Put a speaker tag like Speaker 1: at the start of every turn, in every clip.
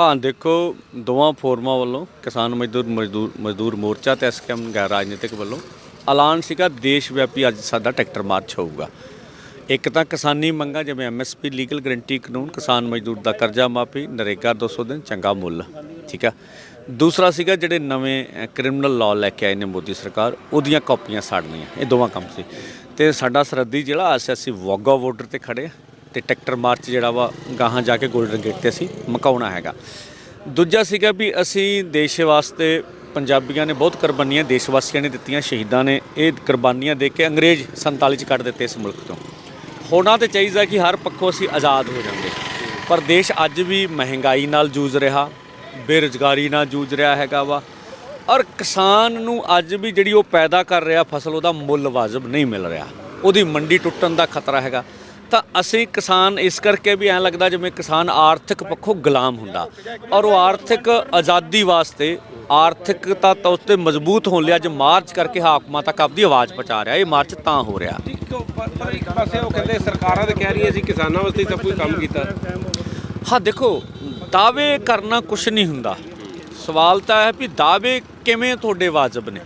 Speaker 1: ਹਾਂ, ਦੇਖੋ, ਦੋਵਾਂ ਫੋਰਮਾਂ ਵੱਲੋਂ ਕਿਸਾਨ ਮਜ਼ਦੂਰ ਮਜ਼ਦੂਰ ਮਜ਼ਦੂਰ ਮੋਰਚਾ ਤੇ ਐਸਕੇਐਮ ਗੈਰ ਰਾਜਨੀਤਿਕ ਵੱਲੋਂ ਐਲਾਨ ਸੀਗਾ, ਦੇਸ਼ ਵਿਆਪੀ ਅੱਜ ਸਾਡਾ ਟਰੈਕਟਰ ਮਾਰਚ ਹੋਊਗਾ। ਇੱਕ ਤਾਂ ਕਿਸਾਨੀ ਮੰਗਾਂ, ਜਿਵੇਂ ਐਮਐਸਪੀ ਲੀਗਲ ਗਰੰਟੀ ਕਾਨੂੰਨ, ਕਿਸਾਨ ਮਜ਼ਦੂਰ ਦਾ ਕਰਜ਼ਾ ਮਾਫੀ, ਨਰੇਗਾ 200 ਦਿਨ, ਚੰਗਾ ਮੁੱਲ, ਠੀਕ ਆ। ਦੂਸਰਾ ਸੀਗਾ, ਜਿਹੜੇ ਨਵੇਂ ਕ੍ਰਿਮੀਨਲ ਲਾਅ ਲੈ ਕੇ ਆਏ ਨੇ ਮੋਦੀ ਸਰਕਾਰ, ਉਹਦੀਆਂ ਕਾਪੀਆਂ ਸਾੜਨੀਆਂ, ਇਹ ਦੋਵਾਂ ਕੰਮ ਸੀ। ਤੇ ਸਾਡਾ ਸਰਹੱਦੀ ਜਿਹੜਾ ਅਸੀਂ ਅਸੀਂ ਵਾਗਾ ਬਾਰਡਰ ਤੇ ਖੜੇ ਤੇ ਟਰੈਕਟਰ ਮਾਰਚ ਜਿਹੜਾ ਵਾ ਗਾਹਾਂ ਜਾ ਕੇ 골ਡਨ ਗੇਟ ਤੇ ਅਸੀਂ ਮਕਾਉਣਾ ਹੈਗਾ। ਦੂਜਾ ਸੀਗਾ ਵੀ ਅਸੀਂ ਦੇਸ਼ ਵਾਸਤੇ ਪੰਜਾਬੀਆਂ ਨੇ ਬਹੁਤ ਕੁਰਬਾਨੀਆਂ ਦੇਸ਼ ਵਾਸੀਆਂ ਨੇ ਦਿੱਤੀਆਂ, ਸ਼ਹੀਦਾਂ ਨੇ। ਇਹ ਕੁਰਬਾਨੀਆਂ ਦੇ ਕੇ ਅੰਗਰੇਜ਼ 47 ਚ ਕੱਢ ਦਿੱਤੇ ਇਸ ਮੁਲਕ ਤੋਂ। ਹੋਣਾ ਤੇ ਚਾਹੀਦਾ ਕਿ ਹਰ ਪੱਖੋਂ ਅਸੀਂ ਆਜ਼ਾਦ ਹੋ ਜਾਂਦੇ। ਪਰ ਦੇਸ਼ ਅੱਜ ਵੀ ਮਹਿੰਗਾਈ ਨਾਲ ਜੂਝ ਰਿਹਾ, ਬੇਰੁਜ਼ਗਾਰੀ ਨਾਲ ਜੂਝ ਰਿਹਾ ਹੈਗਾ ਵਾ। ਔਰ ਕਿਸਾਨ ਨੂੰ ਅੱਜ ਵੀ ਜਿਹੜੀ ਉਹ ਪੈਦਾ ਕਰ ਰਿਹਾ ਫਸਲ, ਉਹਦਾ ਮੁੱਲ ਵਾਜਬ ਨਹੀਂ ਮਿਲ ਰਿਹਾ। ਉਹਦੀ ਮੰਡੀ ਟੁੱਟਣ ਦਾ ਖਤਰਾ ਹੈਗਾ। ਤਾਂ ਅਸੀਂ ਕਿਸਾਨ ਇਸ ਕਰਕੇ ਵੀ ਐਂ ਲੱਗਦਾ ਜਿਵੇਂ ਕਿਸਾਨ ਆਰਥਿਕ ਪੱਖੋਂ ਗੁਲਾਮ ਹੁੰਦਾ। ਔਰ ਉਹ ਆਰਥਿਕ ਆਜ਼ਾਦੀ ਵਾਸਤੇ ਆਰਥਿਕਤਾ ਤਾਂ ਉੱਤੇ ਮਜ਼ਬੂਤ ਹੋਣ ਲਈ ਅੱਜ ਮਾਰਚ ਕਰਕੇ ਹਾਕਮਾਂ ਤੱਕ ਆਪਦੀ ਆਵਾਜ਼ ਪਹੁੰਚਾ ਰਿਹਾ। ਇਹ ਮਾਰਚ ਤਾਂ ਹੋ ਰਿਹਾ।
Speaker 2: ਕਿਉਂ? ਪਰ ਪਰ ਇੱਕ ਪਾਸੇ ਉਹ ਕਹਿੰਦੇ ਸਰਕਾਰਾਂ ਤੇ ਕਹਿ ਸੀ ਕਿਸਾਨਾਂ ਵਾਸਤੇ ਹੀ ਸਭ ਕੁਝ ਕੰਮ ਕੀਤਾ।
Speaker 1: ਹਾਂ ਦੇਖੋ ਦਾਅਵੇ ਕਰਨਾ ਕੁਝ ਨਹੀਂ ਹੁੰਦਾ। ਸਵਾਲ ਤਾਂ ਹੈ ਵੀ ਦਾਅਵੇ ਕਿਵੇਂ ਤੁਹਾਡੇ ਵਾਜਬ ਨੇ?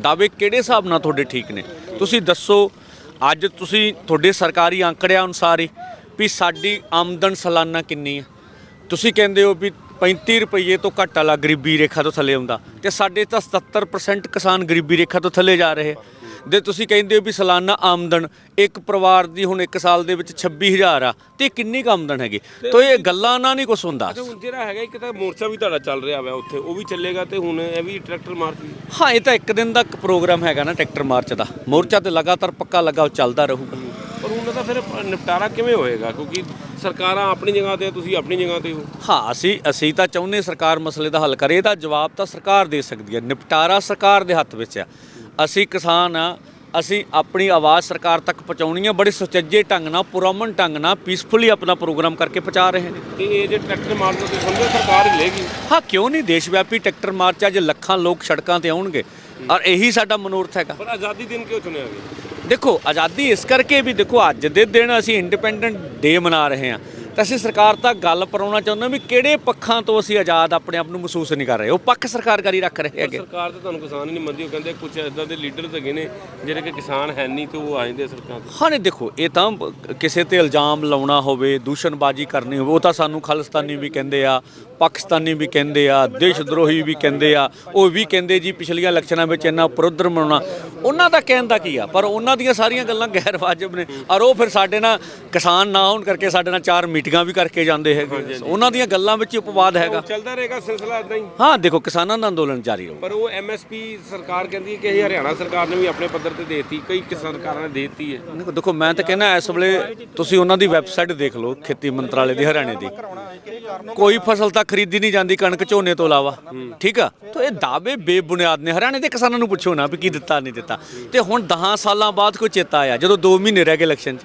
Speaker 1: ਦਾਅਵੇ ਕਿਹੜੇ ਹਿਸਾਬ ਨਾਲ ਤੁਹਾਡੇ ਠੀਕ ਨੇ? ਤੁਸੀਂ ਦੱਸੋ ਅੱਜ ਤੁਸੀਂ ਤੁਹਾਡੇ ਸਰਕਾਰੀ ਅੰਕੜਿਆਂ ਅਨੁਸਾਰ ਹੀ ਵੀ ਸਾਡੀ ਆਮਦਨ ਸਾਲਾਨਾ ਕਿੰਨੀ ਹੈ ਤੁਸੀਂ ਕਹਿੰਦੇ ਹੋ ਵੀ 35 ਰੁਪਏ ਤੋਂ ਘੱਟ ਵਾਲਾ ਗਰੀਬੀ ਰੇਖਾ ਤੋਂ ਥੱਲੇ ਆਉਂਦਾ ਤੇ ਸਾਡੇ ਤਾਂ 77% ਕਿਸਾਨ ਗਰੀਬੀ ਰੇਖਾ ਤੋਂ ਥੱਲੇ ਜਾ ਰਹੇ। ਦੇ ਤੁਸੀਂ ਕਹਿੰਦੇ ਹੋ ਵੀ ਸਾਲਾਨਾ ਆਮਦਨ ਇੱਕ ਪਰਿਵਾਰ ਦੀ ਹੁਣ ਇੱਕ ਸਾਲ ਦੇ ਵਿੱਚ 26000 ਆ ਤੇ ਕਿੰਨੀ ਕੁ ਆਮਦਨ ਹੈਗੀ? ਤੋ ਇਹ ਗੱਲਾਂ ਨਾਲ ਨਹੀਂ ਕੁਝ ਹੁੰਦਾ।
Speaker 2: ਹੁਣ ਜਿਹੜਾ ਹੈਗਾ ਇੱਕ ਤਾਂ ਮੋਰਚਾ ਵੀ ਤੁਹਾਡਾ ਚੱਲ ਰਿਹਾ ਵਾ ਉੱਥੇ ਉਹ ਵੀ ਚੱਲੇਗਾ ਤੇ ਹੁਣ ਇਹ ਵੀ ਟਰੈਕਟਰ ਮਾਰਚ ਵੀ
Speaker 1: ਹਾਂ ਇਹ ਤਾਂ ਇੱਕ ਦਿਨ ਦਾ ਪ੍ਰੋਗਰਾਮ ਹੈਗਾ ਨਾ ਟਰੈਕਟਰ ਮਾਰਚ ਦਾ। ਮੋਰਚਾ ਤੇ ਲਗਾਤਾਰ ਪੱਕਾ ਲੱਗਾ ਉਹ ਚੱਲਦਾ ਰਹੂਗਾ
Speaker 2: ਪਰ ਉਹਨਾਂ ਦਾ ਫਿਰ ਨਿਪਟਾਰਾ ਕਿਵੇਂ ਹੋਏਗਾ? ਕਿਉਂਕਿ ਸਰਕਾਰਾਂ ਆਪਣੀ ਜਗ੍ਹਾ ਤੇ ਤੁਸੀਂ ਆਪਣੀ ਜਗ੍ਹਾ ਤੇ ਹੋ।
Speaker 1: ਹਾਂ ਅਸੀਂ ਅਸੀਂ ਤਾਂ ਚਾਹੁੰਦੇ ਸਰਕਾਰ ਮਸਲੇ ਦਾ ਹੱਲ ਕਰੇ ਇਹਦਾ ਜਵਾਬ ਤਾਂ ਸਰਕਾਰ ਦੇ ਸਕਦੀ ਹੈ। ਨਿਪਟਾਰਾ ਸਰਕਾਰ ਦੇ ਹੱਥ ਵਿੱਚ ਆ। ਅਸੀਂ ਕਿਸਾਨ ਆ ਅਸੀਂ ਆਪਣੀ ਆਵਾਜ਼ ਸਰਕਾਰ ਤੱਕ ਪਹੁੰਚਾਉਣੀ ਆ ਬੜੇ ਸੁਚੱਜੇ ਢੰਗ ਨਾਲ ਪੁਰਮਨ ਢੰਗ ਨਾਲ ਪੀਸਫੁਲੀ ਆਪਣਾ ਪ੍ਰੋਗਰਾਮ ਕਰਕੇ ਪਹੁੰਚਾ ਰਹੇ ਨੇ।
Speaker 2: ਤੇ ਇਹ ਜੇ ਟਰੈਕਟਰ ਮਾਰਚ ਨੂੰ ਤੁਸੀਂ ਸਮਝੋ ਸਰਕਾਰ ਹੀ ਲਏਗੀ।
Speaker 1: ਹਾਂ ਕਿਉਂ ਨਹੀਂ? ਦੇਸ਼ ਵਿਆਪੀ ਟਰੈਕਟਰ ਮਾਰਚ ਅੱਜ ਲੱਖਾਂ ਲੋਕ ਸੜਕਾਂ ਤੇ ਆਉਣਗੇ। ਔਰ ਇਹੀ ਸਾਡਾ ਮਨੋਰਥ ਹੈਗਾ।
Speaker 2: ਪਰ ਆਜ਼ਾਦੀ ਦਿਨ ਕਿਉਂ ਚੁਣਿਆ ਗਿਆ?
Speaker 1: ਦੇਖੋ ਆਜ਼ਾਦੀ ਇਸ ਕਰਕੇ ਵੀ ਦੇਖੋ ਅੱਜ ਦੇ ਦਿਨ ਅਸੀਂ ਇੰਡੀਪੈਂਡੈਂਟ ਡੇ ਮਨਾ ਰਹੇ ਹਾਂ। ਤਾਂ ਅਸੀਂ ਸਰਕਾਰ ਤੱਕ ਗੱਲ ਪਰਾਉਣਾ ਚਾਹੁੰਦੇ ਹਾਂ ਵੀ ਕਿਹੜੇ ਪੱਖਾਂ ਤੋਂ ਅਸੀਂ ਆਜ਼ਾਦ ਆਪਣੇ ਆਪ ਨੂੰ ਮਹਿਸੂਸ ਨਹੀਂ ਕਰ ਰਹੇ। ਉਹ ਪੱਖ ਸਰਕਾਰਗਾਰੀ ਰੱਖ ਰਹੇ ਹੈਗੇ।
Speaker 2: ਸਰਕਾਰ ਤੇ ਤੁਹਾਨੂੰ ਕਿਸਾਨ ਹੀ ਨਹੀਂ ਮੰਨਦੀ ਉਹ ਕਹਿੰਦੇ ਕੁਝ ਇਦਾਂ ਦੇ ਲੀਡਰ ਹੈਗੇ ਨੇ ਜਿਹੜੇ ਕਿ ਕਿਸਾਨ ਹੈ ਨਹੀਂ ਤੇ ਉਹ ਆ ਜਾਂਦੇ ਸਰਕਾਰ ਤੇ।
Speaker 1: ਹਾਂ ਨਹੀਂ ਦੇਖੋ ਇਹ ਤਾਂ ਕਿਸੇ ਤੇ ਇਲਜ਼ਾਮ ਲਾਉਣਾ ਹੋਵੇ ਦੂਸ਼ਣਬਾਜ਼ੀ ਕਰਨੀ ਹੋਵੇ ਉਹ ਤਾਂ ਸਾਨੂੰ ਖਾਲਿਸਤਾਨੀ ਵੀ ਕਹਿੰਦੇ ਆ ਪਾਕਿਸਤਾਨੀ ਵੀ ਕਹਿੰਦੇ ਆ ਦੇਸ਼ ਦਰੋਹੀ ਵੀ ਕਹਿੰਦੇ ਆ ਉਹ ਵੀ ਕਹਿੰਦੇ ਜੀ ਪਿਛਲੀਆਂ ਇਲੈਕਸ਼ਨਾਂ ਵਿੱਚ ਇੰਨਾ ਪ੍ਰੋਦਰ ਮਨਾਉਣਾ। ਉਹਨਾਂ ਦਾ ਕਹਿਣ ਦਾ ਕੀ ਆ? ਪਰ ਉਹਨਾਂ ਦੀਆਂ ਸਾਰੀਆਂ ਗੱਲਾਂ ਗੈਰ ਵਾਜਬ ਨੇ। ਔਰ ਉਹ ਫਿਰ ਸਾਡੇ ਨਾਲ ਕਿਸਾਨ ਨਾ ਹੋਣ ਕਰਕੇ ਸਾਡੇ ਨਾਲ ਚਾਰ ਮੀਟਿੰਗਾਂ ਵੀ ਕਰਕੇ ਜਾਂਦੇ ਹੈਗੇ। ਉਹਨਾਂ ਦੀਆਂ ਗੱਲਾਂ ਵਿੱਚ ਉਪਵਾਦ ਹੈਗਾ।
Speaker 2: ਚੱਲਦਾ ਰਹੇਗਾ ਸਿਲਸਿਲਾ ਇਦਾਂ ਹੀ।
Speaker 1: ਹਾਂ ਦੇਖੋ ਕਿਸਾਨਾਂ ਦਾ ਅੰਦੋਲਨ ਜਾਰੀ ਰਹੂ
Speaker 2: ਪਰ ਉਹ ਐਮਐਸਪੀ ਸਰਕਾਰ ਕਹਿੰਦੀ ਹੈ ਕਿ ਇਹ ਹਰਿਆਣਾ ਸਰਕਾਰ ਨੇ ਵੀ ਆਪਣੇ ਪੱਧਰ ਤੇ ਦੇਤੀ ਕਈ ਕਿਸਾਨ ਸਰਕਾਰਾਂ ਨੇ ਦੇਤੀ ਹੈ।
Speaker 1: ਦੇਖੋ ਦੇਖੋ ਮੈਂ ਤਾਂ ਕਹਿੰਦਾ ਇਸ ਵੇਲੇ ਤੁਸੀਂ ਉਹਨਾਂ ਦੀ ਵੈਬਸਾਈਟ ਦੇਖ ਲਓ ਖੇਤੀ ਮੰਤਰਾਲੇ ਦੀ ਹਰਿਆਣੇ ਦੀ। ਕੋਈ ਫਸਲ ਤਾਂ ਖਰੀਦੀ ਨਹੀਂ ਜਾਂਦੀ ਕਣਕ ਝੋਨੇ ਤੋਂ ਇਲਾਵਾ। ਠੀਕ ਆ? ਤਾਂ ਇਹ ਦਾਅਵੇ ਬੇਬੁਨਿਆਦ ਨੇ। ਹਰਿਆਣੇ ਦੇ ਕਿਸਾਨਾਂ ਨੂੰ ਪੁੱਛੋ ਨਾ ਵੀ ਕੀ ਦਿੱਤਾ ਨਹੀਂ ਦਿੱਤਾ। ਤੇ ਹੁਣ 10 ਸਾਲਾਂ ਬਾਅਦ ਕੋਈ ਚੇਤਾ ਆਇਆ ਜਦੋਂ 2 ਮਹੀਨੇ ਰਹਿ ਗਏ ਇਲੈਕਸ਼ਨ 'ਚ।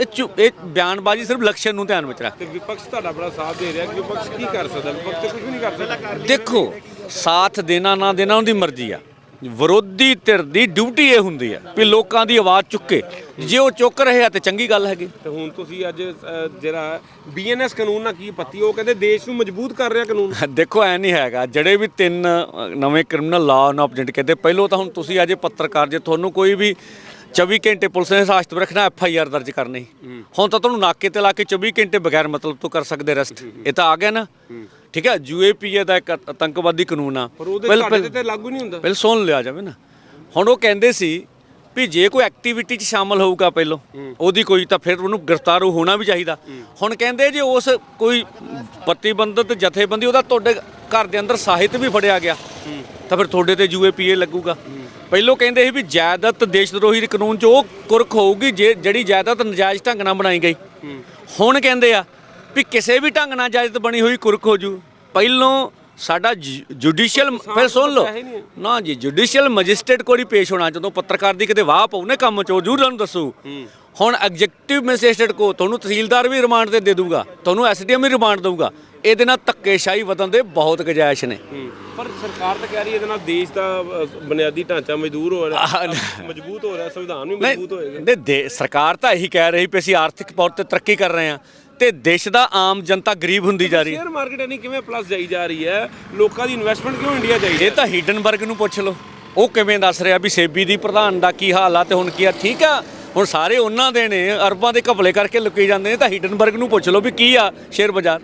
Speaker 1: ਇਹ ਚੁ- ਇਹ ਬਿਆਨਬਾਜ਼ੀ ਸਿਰਫ ਇਲੈਕਸ਼ਨ ਨੂੰ ਧਿਆਨ ਵਿੱਚ ਰੱਖ।
Speaker 2: ਤੇ ਵਿਪਕਸ਼ ਤੁਹਾਡਾ ਬੜਾ ਸਾਥ ਦੇ ਰਿਹਾ ਕਿ ਵਿਪਕਸ਼ ਕੀ ਕਰ ਸਕਦਾ? ਵਿਪਕਸ਼ ਤੇ ਕੁਝ ਵੀ ਨਹੀਂ ਕਰ ਸਕਦਾ।
Speaker 1: ਦੇਖੋ ਸਾਥ ਦੇਣਾ ਨਾ ਦੇਣਾ ਉਹਦੀ ਮਰਜ਼ੀ ਆ। ਵਿਰੋਧੀ ਧਿਰ ਦੀ ਡਿਊਟੀ ਇਹ ਹੁੰਦੀ ਆ ਵੀ ਲੋਕਾਂ ਦੀ ਆਵਾਜ਼ ਚੁੱਕੇ। ਜੇ ਉਹ ਚੁੱਕ ਰਹੇ ਆ ਤੇ ਚੰਗੀ ਗੱਲ ਹੈਗੀ।
Speaker 2: ਤੇ ਹੁਣ ਤੁਸੀਂ ਅੱਜ ਅ, ਜਿਹੜਾ ਬੀਐਨਐਸ ਕਾਨੂੰਨ ਨਾਲ ਕੀ ਪੱਤੀ ਉਹ ਕਹਿੰਦੇ ਦੇਸ਼ ਨੂੰ ਮਜ਼ਬੂਤ ਕਰ ਰਿਹਾ ਕਾਨੂੰਨ।
Speaker 1: ਦੇਖੋ ਐ ਨਹੀਂ ਹੈਗਾ। ਜਿਹੜੇ ਵੀ ਤਿੰਨ ਅ, ਨਵੇਂ ਕ੍ਰਿਮੀਨਲ ਲਾਅ ਨੂੰ ਅਪਡੇਟ ਕੀਤੇ ਪਹਿਲੋਂ ਤਾਂ ਹੁਣ ਤੁਸੀਂ ਅਜੇ ਪੱਤਰਕਾਰ ਜੇ ਤੁਹਾਨੂੰ ਕੋਈ ਵੀ 24 ਘੰਟੇ ਪੁਲਿਸ ਨੇ ਹਿਰਾਸਤ ਵਿੱਚ ਰੱਖਣਾ ਐਫ ਆਈ ਆਰ ਦਰਜ ਕਰਨੀ। ਹੁਣ ਤਾਂ ਤੁਹਾਨੂੰ ਨਾਕੇ ਤੇ ਲਾ ਕੇ 24 ਘੰਟੇ ਬਗੈਰ ਮਤਲਬ ਤੋਂ ਕਰ ਸਕਦੇ ਰੈਸਟ ਇਹ ਤਾਂ ਆ ਗਿਆ ਨਾ। ਠੀਕ ਹੈ ਯੂਏਪੀਏ ਦਾ ਇੱਕ ਆਤੰਕਵਾਦੀ ਕਾਨੂੰਨ ਆ।
Speaker 2: ਪਰ ਉਹਦੇ
Speaker 1: ਪਹਿਲ-
Speaker 2: ਤੁਹਾਡੇ ਤੇ ਲਾਗੂ ਨਹੀਂ ਹੁੰਦਾ।
Speaker 1: ਪਹਿਲ ਸੁਣ ਲਿਆ ਜਾਵੇ ਨਾ। ਹੁਣ ਉਹ ਕਹਿੰਦੇ ਸੀ ਵੀ ਜੇ ਕੋਈ ਐਕਟੀਵਿਟੀ 'ਚ ਸ਼ਾਮਲ ਹੋਊਗਾ ਪਹਿਲੋਂ ਉਹਦੀ ਕੋਈ ਤਾਂ ਫਿਰ ਉਹਨੂੰ ਗ੍ਰਿਫਤਾਰ ਹੋਣਾ ਵੀ ਚਾਹੀਦਾ। ਹੁਣ ਕਹਿੰਦੇ ਜੇ ਉਸ ਕੋਈ ਪ੍ਰਤੀਬੰਧਿਤ ਜਥੇਬੰਦੀ ਉਹਦਾ ਤੁਹਾਡੇ ਘਰ ਦੇ ਅੰਦਰ ਸਾਹਿਤ ਵੀ ਫੜਿਆ ਗਿਆ ਤਾਂ ਫਿਰ ਤੁਹਾਡੇ ਤੇ ਯੂਏਪੀਏ ਲੱਗੂਗਾ। ਪਹਿਲੋਂ ਕਹਿੰਦੇ ਸੀ ਵੀ ਜਾਇਦਾਦ ਦੇਸ਼ ਦਰੋਹੀ ਦੇ ਕਾਨੂੰਨ 'ਚ ਉਹ ਕੁਰਕ ਹੋਊਗੀ ਜੇ ਜਿਹੜੀ ਜਾਇਦਾਦ ਨਜਾਇਜ਼ ਢੰਗ ਨਾਲ ਬਣਾਈ ਗਈ। ਹੁਣ ਕਹਿੰਦੇ ਆ ਵੀ ਕਿਸੇ ਵੀ ਢੰਗ ਨਾਲ ਜਾਇਦਾਦ ਬਣੀ ਹੋਈ ਕੁਰਕ ਹੋ ਜੂ। ਪਹਿਲੋਂ ਸਾਡਾ ਜੁਡੀਸ਼ੀਅਲ ਫਿਰ ਸੁਣ ਲਓ। ਨਾ ਜੀ ਜੁਡੀਸ਼ੀਅਲ ਮੈਜਿਸਟ੍ਰੇਟ ਕੋਲ ਹੀ ਪੇਸ਼ ਹੋਣਾ ਜਦੋਂ ਪੱਤਰਕਾਰ ਦੀ ਕਿਤੇ ਵਾਹ ਪਊ ਨੇ ਕੰਮ ਚੋਂ ਜ਼ਰੂਰ ਤੁਹਾਨੂੰ ਦੱਸੂ। ਹੁਣ ਐਗਜ਼ੈਕਟਿਵ ਮੈਜਿਸਟ੍ਰੇਟ ਕੋ ਤੁਹਾਨੂੰ ਤਹਿਸੀਲਦਾਰ ਵੀ ਰਿਮਾਂਡ ਤੇ ਦੇ ਦੂਗਾ ਤੁਹਾਨੂੰ ਐਸਡੀਐਮ ਵੀ ਰਿਮਾਂਡ ਦਊਗਾ। ਇਹਦੇ ਨਾਲ ਧੱਕੇਸ਼ਾਹੀ ਵਧਣ ਦੇ ਬਹੁਤ ਗੁੰਜਾਇਸ਼ ਨੇ।
Speaker 2: ਪਰ ਸਰਕਾਰ ਤਾਂ ਕਹਿ ਰਹੀ ਇਹਦੇ ਨਾਲ ਦੇਸ਼ ਦਾ ਬੁਨਿਆਦੀ ਢਾਂਚਾ ਮਜ਼ਦੂਰ ਹੋ ਰਿਹਾ ਮਜ਼ਬੂਤ ਹੋ ਰਿਹਾ ਸੰਵਿਧਾਨ ਵੀ ਮਜ਼ਬੂਤ ਹੋਏਗਾ।
Speaker 1: ਨਹੀਂ ਸਰਕਾਰ ਤਾਂ ਇਹੀ ਕਹਿ ਰਹੀ ਵੀ ਅਸੀਂ ਆਰਥਿਕ ਤੌਰ ਤੇ ਤਰੱਕੀ ਕਰ ਰਹੇ ਹਾਂ। ਤੇ ਦੇਸ਼ ਦਾ ਆਮ ਜਨਤਾ ਗਰੀਬ ਹੁੰਦੀ ਜਾ ਰਹੀ ਹੈ।
Speaker 2: ਸ਼ੇਅਰ ਮਾਰਕੀਟ ਨਹੀਂ ਕਿਵੇਂ ਪਲੱਸ ਜਾਈ ਜਾ ਰਹੀ ਹੈ? ਲੋਕਾਂ ਦੀ ਇਨਵੈਸਟਮੈਂਟ ਕਿਉਂ ਇੰਡੀਆ ਚਾਹੀਦੀ
Speaker 1: ਇਹ ਤਾਂ ਹਿਡਨਬਰਗ ਨੂੰ ਪੁੱਛ ਲਓ। ਉਹ ਕਿਵੇਂ ਦੱਸ ਰਿਹਾ ਵੀ ਸੇਬੀ ਦੀ ਪ੍ਰਧਾਨ ਦਾ ਕੀ ਹਾਲ ਆ ਤੇ ਹੁਣ ਕੀ ਆ? ਠੀਕ ਆ। ਹੁਣ ਸਾਰੇ ਉਹਨਾਂ ਦੇ ਨੇ ਅਰਬਾਂ ਦੇ ਘਪਲੇ ਕਰਕੇ ਲੁਕੀ ਜਾਂਦੇ ਨੇ ਤਾਂ ਹਿਡਨਬਰਗ ਨੂੰ ਪੁੱਛ ਲਓ ਵੀ ਕੀ ਆ ਸ਼ੇਅਰ ਬਾਜ਼ਾਰ?